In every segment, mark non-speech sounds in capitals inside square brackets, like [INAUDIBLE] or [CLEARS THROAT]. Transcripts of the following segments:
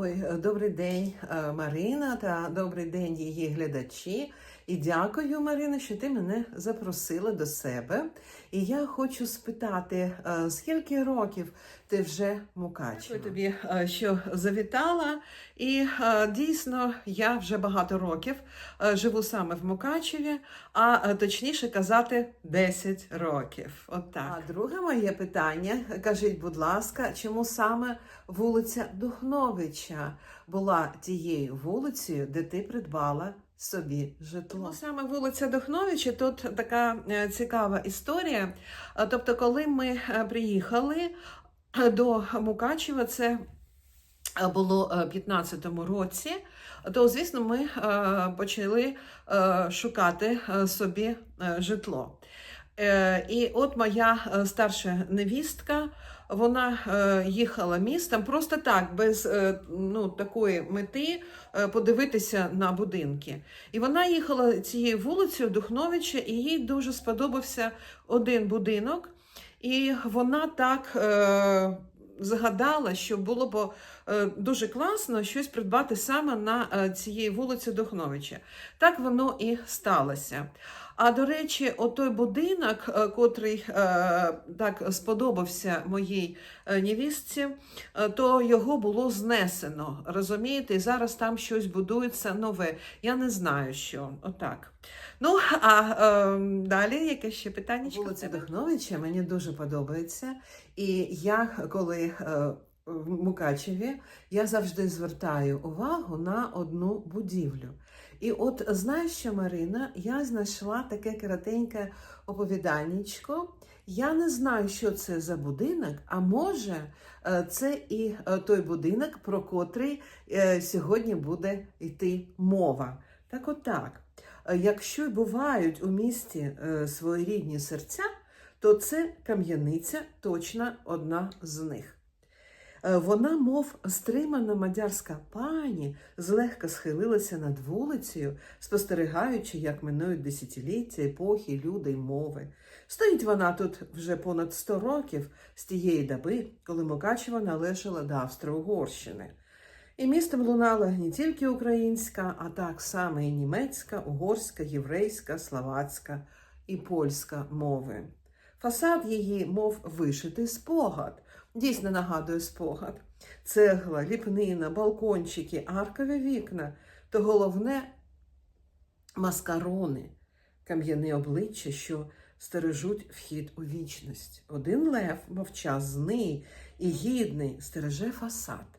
Ой, е, добрий день, е, Марина, та добрий день її глядачі. І дякую, Марина, що ти мене запросила до себе. І я хочу спитати, е, скільки років ти вже Мукачева? Дякую тобі, що завітала. І дійсно, я вже багато років живу саме в Мукачеві, а точніше казати 10 років. От так. А друге моє питання: кажіть, будь ласка, чому саме вулиця Духновича була тією вулицею, де ти придбала собі житло? Тому саме вулиця Духновича тут така е, цікава історія. Е, Тобто, коли ми е, приїхали до Мукачева, це було в 15-му році, то, звісно, ми почали шукати собі житло. І от моя старша невістка, вона е, їхала містом просто так, без е, ну, такої мети е, подивитися на будинки. І вона їхала цією вулицею Духновича, і їй дуже сподобався один будинок. І вона так згадала, що було б дуже класно щось придбати саме на цієї вулиці Духновича. Так воно і сталося. А до речі, отой будинок, е, котрий е, так сподобався моїй е, невістці, то його було знесено. Розумієте, і зараз там щось будується нове. Я не знаю, що. Отак. Ну, а е, далі яке ще питання? Вулиця Духновича мені дуже подобається. І я, коли е, в Мукачеві, я завжди звертаю увагу на одну будівлю. І от знаєш що, Марина, я знайшла таке коротеньке оповіданнячко. Я не знаю, що це за будинок, а може, е, це і е, той будинок, про котрий е, сьогодні буде йти мова. Так от так. Е, Якщо й бувають у місті своєрідні серця, то це кам'яниця точно одна з них. Е, Вона, мов стримана мадярська пані, злегка схилилася над вулицею, спостерігаючи, як минують десятиліття, епохи, люди й мови. Стоїть вона тут вже понад 100 років з тієї доби, коли Мукачева належала до Австро-Угорщини. І містом лунала не тільки українська, а так само і німецька, угорська, єврейська, словацька і польська мови. Фасад її, мов вишитий спогад, дійсно нагадує спогад. Цегла, ліпнина, балкончики, аркові вікна, то головне маскарони, кам'яне обличчя, що стережуть вхід у вічність. Один лев, мовчазний і гідний, стереже фасад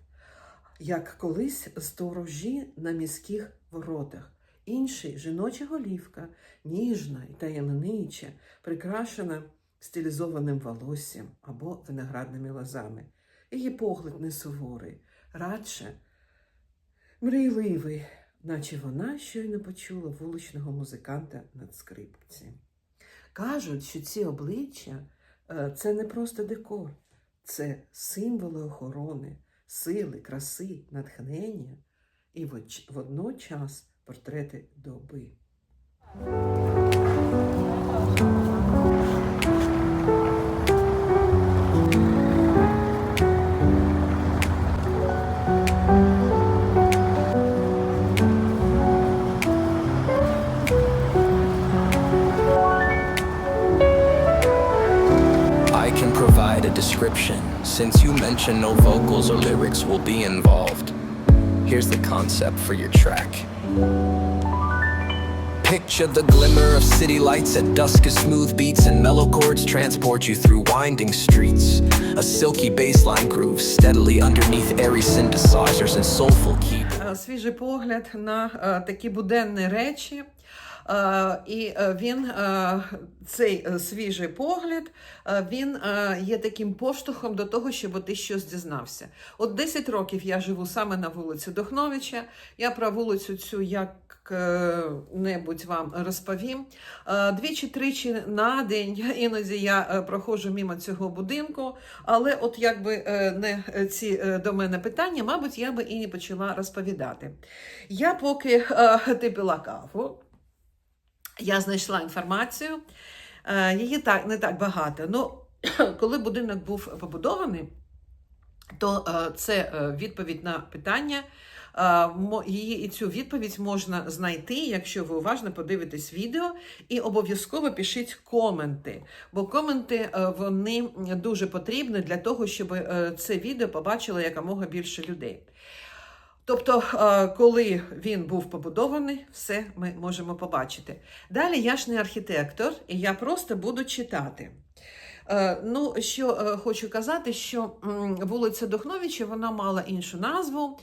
як колись сторожі на міських воротах. Інший жіноча голівка, ніжна і таємнича, прикрашена стилізованим волоссям або виноградними лозами. Її погляд не суворий, радше мрійливий, наче вона щойно почула вуличного музиканта над скрипці. Кажуть, що ці обличчя е, це не просто декор, це символи охорони сили, краси, натхнення і водночас портрети доби. Mention no vocals or lyrics will be involved. Here's the concept for your track. Picture the glimmer of city lights at dusk as smooth beats and mellow chords transport you through winding streets. A silky bassline grooves steadily underneath airy synthesizers and soulful. Е, Свіжий погляд на е, такі буденні речі. Е, І е, він, е, цей свіжий погляд, він є таким поштовхом до того, щоб ти щось дізнався. От 10 років я живу саме на вулиці Дохновича. Я про вулицю цю як е, небудь вам розповім. Двічі-тричі на день іноді я проходжу мимо цього будинку, але от якби не ці до мене питання, мабуть, я би і не почала розповідати. Я поки ти пила каву, я знайшла інформацію. Е, Її так не так багато. Ну, [CLEARS THROAT] коли будинок був побудований, то е, це е, відповідь на питання. Її і цю відповідь можна знайти, якщо ви уважно подивитесь відео, і обов'язково пишіть коменти. Бо коменти вони дуже потрібні для того, щоб це відео побачило якомога більше людей. Тобто, е, коли він був побудований, все ми можемо побачити. Далі я ж не архітектор, і я просто буду читати. Е, Ну, що е, хочу казати, що вулиця Духновича вона мала іншу назву.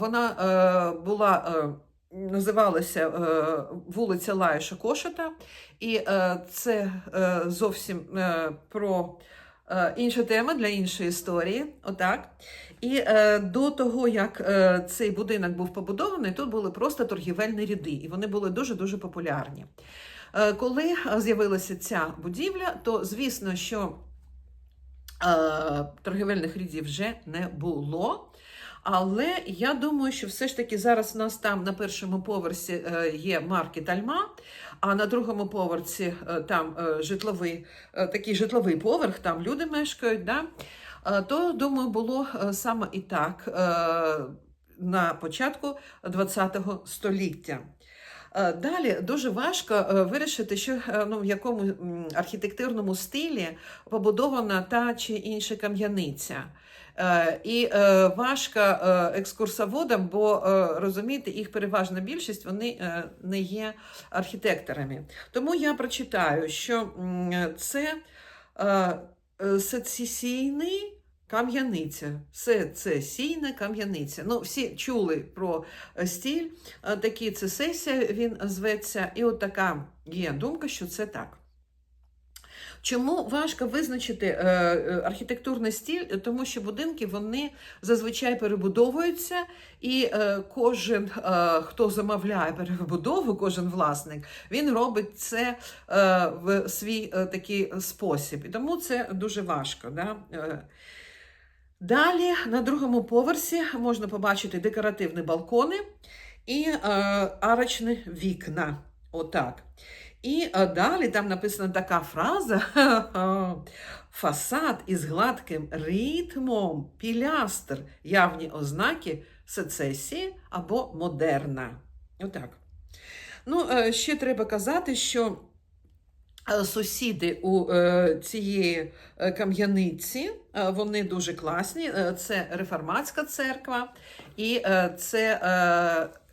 Вона була. Називалася вулиця Лаєша Кошета, і це зовсім про інша тема для іншої історії. Отак. І е, до того, як е, цей будинок був побудований, тут були просто торгівельні ряди, і вони були дуже-дуже популярні. Е, коли е, з'явилася ця будівля, то звісно, що е, торгівельних рядів вже не було. Але я думаю, що все ж таки зараз у нас там на першому поверсі е, є маркет Альма, а на другому поверсі е, там е, житловий, такий житловий поверх, там люди мешкають. Да? То, думаю, було саме і так на початку ХХ століття. Далі дуже важко вирішити, що ну, в якому архітектурному стилі побудована та чи інша кам'яниця. Е, І е, важко е, екскурсоводам, бо розумієте, їх переважна більшість вони не є архітекторами. Тому я прочитаю, що це е, е, сецесійний кам'яниця. Сецесійна кам'яниця. Ну, всі чули про стіль, такий це сесія він зветься, і от така є думка, що це так. Чому важко визначити е, е, архітектурний стиль? Тому що будинки вони зазвичай перебудовуються, і е, кожен, е, хто замовляє перебудову, кожен власник, він робить це е, в свій е, такий спосіб. І тому це дуже важко. Да? Е, Далі на другому поверсі можна побачити декоративні балкони і е, арочні вікна. Отак. І е, далі там написана така фраза: [LAUGHS] фасад із гладким ритмом, пілястр, явні ознаки сецесії або модерна. Отак. Ну, е, ще треба казати, що е, сусіди у цієї кам'яниці, вони дуже класні. Це реформатська церква і це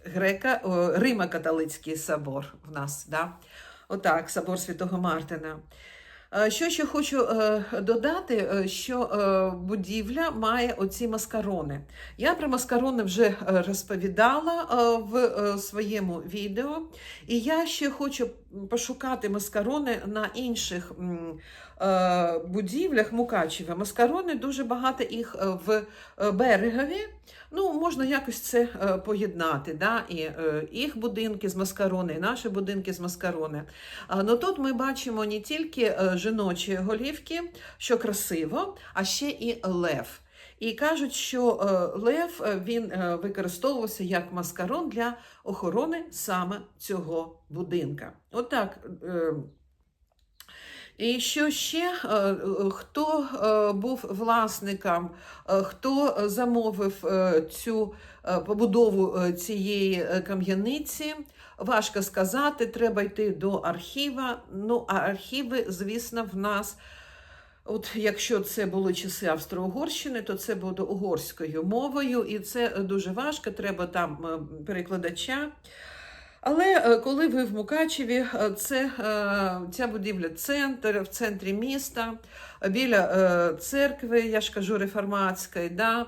грека, Римо-католицький собор в нас. Да? Отак, собор Святого Мартина. Е, Що ще хочу е, додати, е, що будівля має оці маскарони. Я про маскарони вже розповідала в своєму відео, і я ще хочу пошукати маскарони на інших будівлях Мукачева. Маскарони дуже багато їх в берегові. Ну, можна якось це е, поєднати. Да? І е, їх будинки з маскарони, і наші будинки з маскарони. А, ну, тут ми бачимо не тільки е, жіночі голівки, що красиво, а ще і лев. І кажуть, що лев він використовувався як маскарон для охорони саме цього будинка. Отак. Е, і що ще, е, е, хто е, був власником, хто замовив цю побудову цієї кам'яниці, важко сказати, треба йти до архіва. Ну, а архіви, звісно, в нас. От якщо це були часи Австро-Угорщини, то це буде угорською мовою, і це дуже важко, треба там перекладача. Але е, коли ви в Мукачеві, е, це е, ця будівля центр, в центрі міста, біля церкви, я ж кажу, реформатської, да,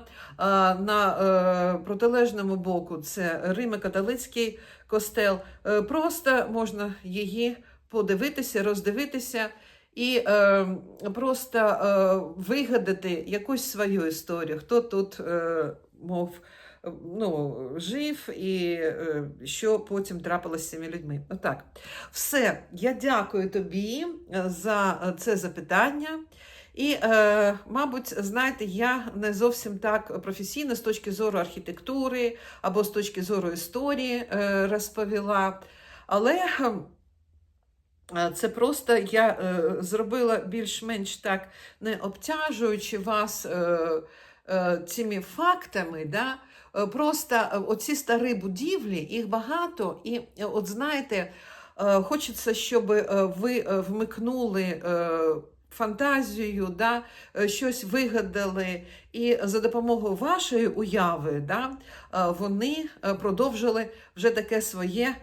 на протилежному боку це Римо-католицький костел. Просто можна її подивитися, роздивитися і просто вигадати якусь свою історію, хто тут мов ну, жив і е, що потім трапилося з цими людьми. Отак. Все, я дякую тобі е, за е, це запитання. І, е, мабуть, знаєте, я не зовсім так професійно з точки зору архітектури або з точки зору історії е, розповіла. Але це просто я е, зробила більш-менш так не обтяжуючи вас е, е, цими фактами, да, просто е, оці старі будівлі, їх багато, і е, от знаєте, е, хочеться, щоб е, ви е, вмикнули е, фантазію, да, е, щось вигадали, і за допомогою вашої уяви да, е, вони е, продовжили вже таке своє е,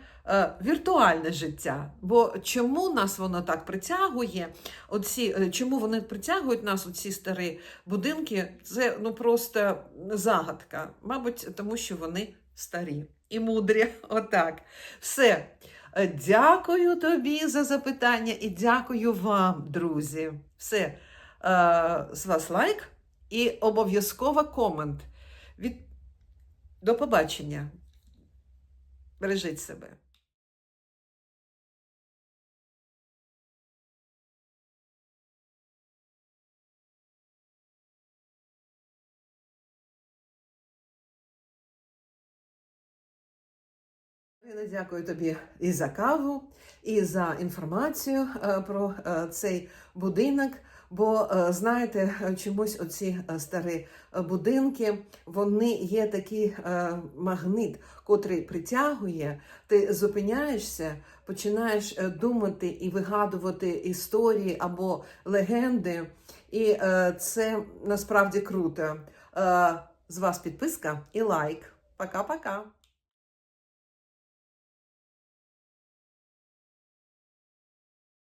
віртуальне життя. Бо чому нас воно так притягує? Оці, е, чому вони притягують нас, оці старі будинки? Це ну просто загадка. Мабуть, тому що вони старі і мудрі. [LAUGHS] Отак. Все. Е, Дякую тобі за запитання і дякую вам, друзі. Все. Е, З вас лайк і обов'язково комент. Від... До побачення. Бережіть себе. Дякую тобі і за каву, і за інформацію е, про е, цей будинок. Бо е, знаєте, чомусь оці старі будинки, вони є такий магнит, котрий притягує. Ти зупиняєшся, починаєш думати і вигадувати історії або легенди. І це насправді круто. З вас підписка і лайк. Пока-пока.